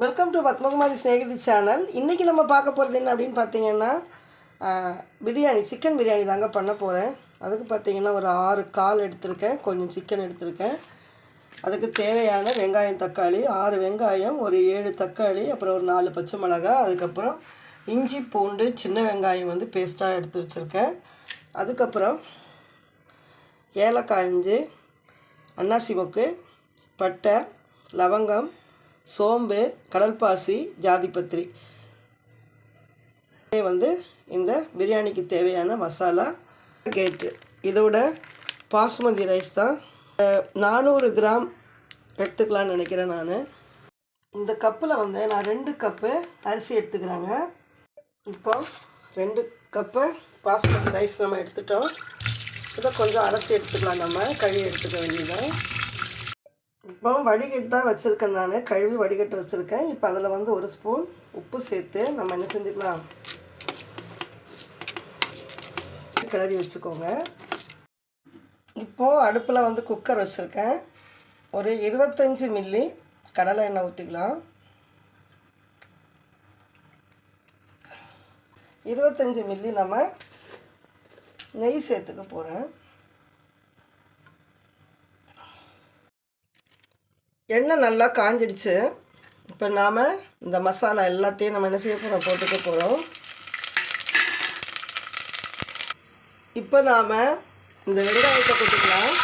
Welcome to Padmakumari Snehithi channel இன்றைக்கி நம்ம பார்க்க போகிறது என்ன அப்படின்னு பார்த்தீங்கன்னா பிரியாணி சிக்கன் பிரியாணி தாங்க பண்ண போகிறேன் அதுக்கு பார்த்தீங்கன்னா ஒரு ஆறு கால் எடுத்திருக்கேன். கொஞ்சம் சிக்கன் எடுத்திருக்கேன். அதுக்கு தேவையான வெங்காயம் தக்காளி ஆறு வெங்காயம் ஒரு ஏழு தக்காளி அப்புறம் ஒரு நாலு பச்சை மிளகாய் அதுக்கப்புறம் இஞ்சி பூண்டு சின்ன வெங்காயம் வந்து பேஸ்ட்டாக எடுத்து வச்சுருக்கேன். அதுக்கப்புறம் ஏலக்காய் இஞ்சி அன்னாசி மொக்கு பட்டை லவங்கம் சோம்பு கடல்பாசி ஜாதிபத்திரி. வந்து இந்த பிரியாணிக்கு தேவையான மசாலா கேட்டு. இதோட பாசுமதி ரைஸ் தான். நானூறு கிராம் எடுத்துக்கலாம்னு நினைக்கிறேன் நான். இந்த கப்பில் வந்து நான் ரெண்டு கப்பு அரிசி எடுத்துக்கிறேங்க. இப்போ ரெண்டு கப்பு பாஸ்மதி ரைஸ் நம்ம எடுத்துட்டோம். இதை கொஞ்சம் அரிசி எடுத்துக்கலாம் நம்ம. கழுவி எடுத்துக்க வேண்டியது இப்போ வடிகட்டாக வச்சுருக்கேன் நான். கழுவி வடிகட்ட வச்சுருக்கேன். இப்போ அதில் வந்து ஒரு ஸ்பூன் உப்பு சேர்த்து நம்ம என்ன செஞ்சுக்கலாம்? கிளறி வச்சுக்கோங்க. இப்போது அடுப்பில் வந்து குக்கர் வச்சுருக்கேன். ஒரு இருபத்தஞ்சி மில்லி கடலை எண்ணெய் ஊற்றிக்கலாம் இருபத்தஞ்சி மில்லி நம்ம நெய் சேர்த்துக்க போகிறேன் எண்ணெய் நல்லா காஞ்சிடுச்சு. இப்போ நாம் இந்த மசாலா எல்லாத்தையும் நம்ம என்ன செய்ய போகிறோம் போட்டுக்க போகிறோம் இப்போ நாம் இந்த வெங்காயத்தை போட்டுக்கலாம்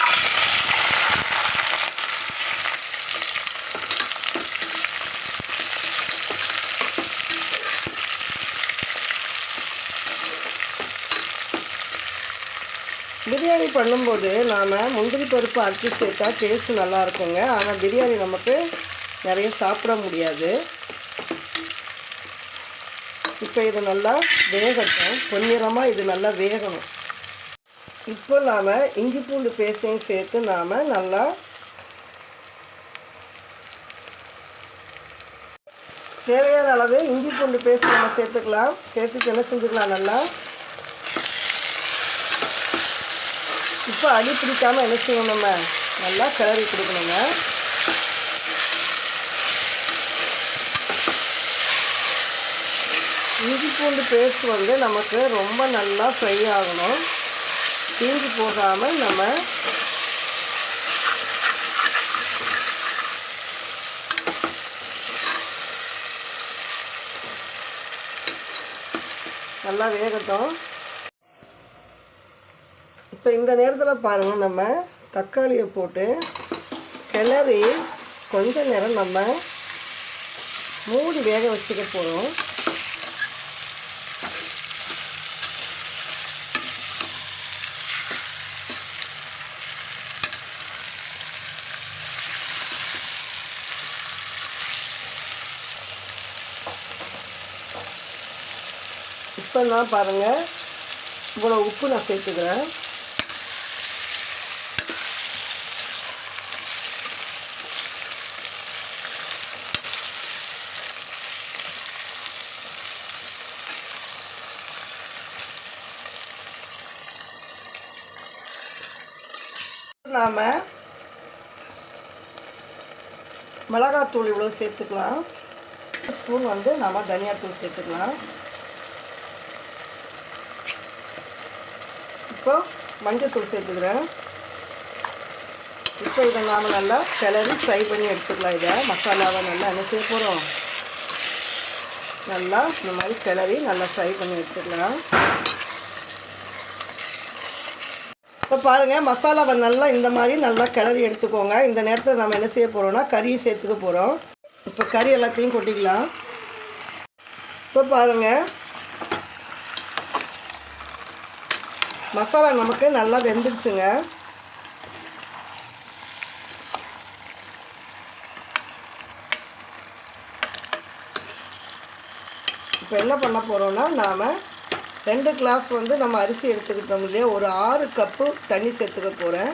பிரியாணி பண்ணும்போது நாம் முந்திரி பருப்பு அரைச்சி சேர்த்தா டேஸ்ட் நல்லா இருக்குங்க. ஆனால் பிரியாணி நமக்கு நிறைய சாப்பிட முடியாது. இப்போ இது நல்லா வேகட்டும். பொன்னிறமாக இது நல்லா வேகணும். இப்போ நாம் இஞ்சி பூண்டு பேஸ்டையும் சேர்த்து நாம் நல்லா தேவையான அளவு இஞ்சி பூண்டு பேஸ்ட் நம்ம சேர்த்துக்கலாம். சேர்த்துட்டு என்ன செஞ்சுக்கலாம் நல்லா இப்போ அடி பிடிக்காமல் என்ன செய்யணும் நம்ம? நல்லா கிளறி கொடுக்கணுங்க இஞ்சி பூண்டு பேஸ்ட் வந்து நமக்கு ரொம்ப நல்லா ஃப்ரை ஆகணும். தீஞ்சு போகாமல் நம்ம நல்லா வேகட்டும். இப்போ இந்த நேரத்தில் பாருங்கள் நம்ம தக்காளியை போட்டு கிளறி கொஞ்ச நேரம் நம்ம மூடி வேக வச்சுக்க போகிறோம் இப்போ நான் பாருங்கள் இவ்வளோ உப்பு நான் சேர்த்துக்கிறேன். நாம் மிளகாத்தூள் இவ்வளோ சேர்த்துக்கலாம். ஸ்பூன் வந்து நாம் தனியாத்தூள் சேர்த்துக்கலாம். இப்போ மஞ்சத்தூள் சேர்த்துக்கிறேன். இப்போ இதை நாம் நல்லா கிளறி ஃப்ரை பண்ணி எடுத்துக்கலாம் இதை. மசாலாவை நல்லா என்ன செய்ய போகிறோம் நல்லா இந்த மாதிரி கிளறி நல்லா ஃப்ரை பண்ணி எடுத்துக்கலாம். இப்போ பாருங்கள் மசாலாவை நல்லா இந்த மாதிரி நல்லா கிளறி எடுத்துக்கோங்க. இந்த நேரத்தில் நம்ம என்ன செய்ய போகிறோம்னா கறியை சேர்த்துக்க போகிறோம் இப்போ கறி எல்லாத்தையும் கொட்டிக்கலாம். இப்போ பாருங்கள் மசாலா நமக்கு நல்லா வெந்துடுச்சுங்க. இப்போ என்ன பண்ண போகிறோன்னா நாம் ரெண்டு கிளாஸ் வந்து நம்ம அரிசி எடுத்துக்கிட்டோம் இல்லையா? ஒரு ஆறு கப்பு தண்ணி சேர்த்துக்க போகிறேன்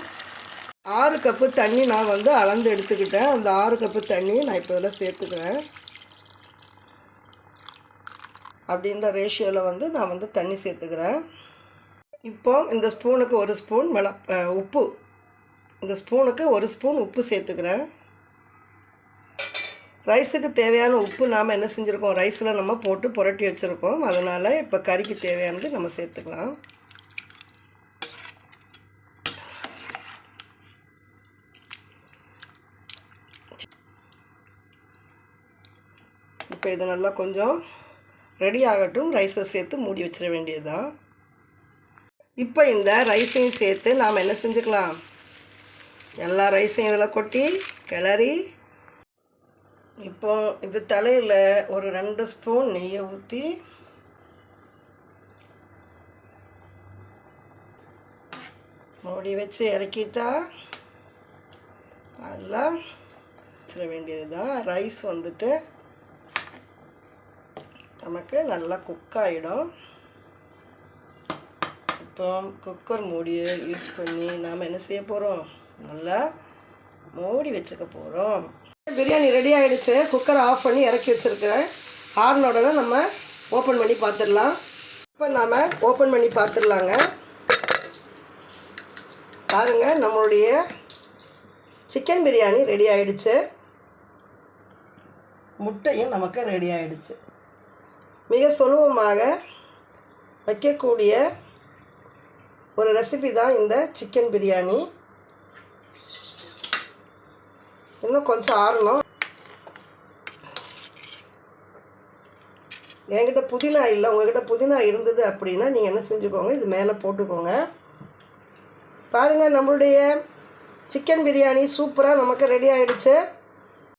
ஆறு கப்பு தண்ணி நான் வந்து அளந்து எடுத்துக்கிட்டேன். அந்த ஆறு கப்பு தண்ணி நான் இப்போ இதில் சேர்த்துக்கிறேன். அப்படின்ற ரேஷியோவில் வந்து நான் வந்து தண்ணி சேர்த்துக்கிறேன். இப்போ இந்த ஸ்பூனுக்கு ஒரு ஸ்பூன் மிள உப்பு. இந்த ஸ்பூனுக்கு ஒரு ஸ்பூன் உப்பு சேர்த்துக்கிறேன். ரைஸுக்கு தேவையான உப்பு நாம் என்ன செஞ்சுருக்கோம்? ரைஸில் நம்ம போட்டு புரட்டி வச்சுருக்கோம். அதனால் இப்போ கறிக்கு தேவையானது நம்ம சேர்த்துக்கலாம். இப்போ இது நல்லா கொஞ்சம் ரெடி ஆகட்டும். ரைஸை சேர்த்து மூடி வச்சிட வேண்டியதுதான். இப்போ இந்த ரைஸையும் சேர்த்து நாம் என்ன செஞ்சுக்கலாம்? எல்லா ரைஸையும் இதில் கொட்டி கிளறி இப்போ இது தலையில் ஒரு ரெண்டு ஸ்பூன் நெய்யை ஊற்றி மூடி வச்சு இறக்கிட்டா நல்லா வச்சிட வேண்டியது தான் ரைஸ் வந்துட்டு நமக்கு நல்லா குக் ஆகிடும் இப்போ குக்கர் மூடியை யூஸ் பண்ணி நாம் என்ன செய்ய போகிறோம் நல்லா மூடி வச்சுக்க போகிறோம் பிரியாணி ரெடி ஆகிடுச்சு குக்கரை ஆஃப் பண்ணி இறக்கி வச்சுருக்கிறேன். ஆறுனோடனே நம்ம ஓப்பன் பண்ணி பார்த்துடலாம் இப்போ நாம் ஓப்பன் பண்ணி பார்த்துடலாங்க பாருங்கள் நம்மளுடைய சிக்கன் பிரியாணி ரெடி ஆகிடுச்சு முட்டையும் நமக்கு ரெடி ஆகிடுச்சு மிக சுலபமாக வைக்கக்கூடிய ஒரு ரெசிபி தான் இந்த சிக்கன் பிரியாணி. இன்னும் கொஞ்சம் ஆறணும். என்கிட்ட புதினா இல்லை. உங்ககிட்ட புதினா இருந்தது அப்படின்னா நீங்கள் என்ன செஞ்சுக்கோங்க? இது மேலே போட்டுக்கோங்க. பாருங்கள் நம்மளுடைய சிக்கன் பிரியாணி சூப்பராக நமக்கு ரெடி ஆகிடுச்சு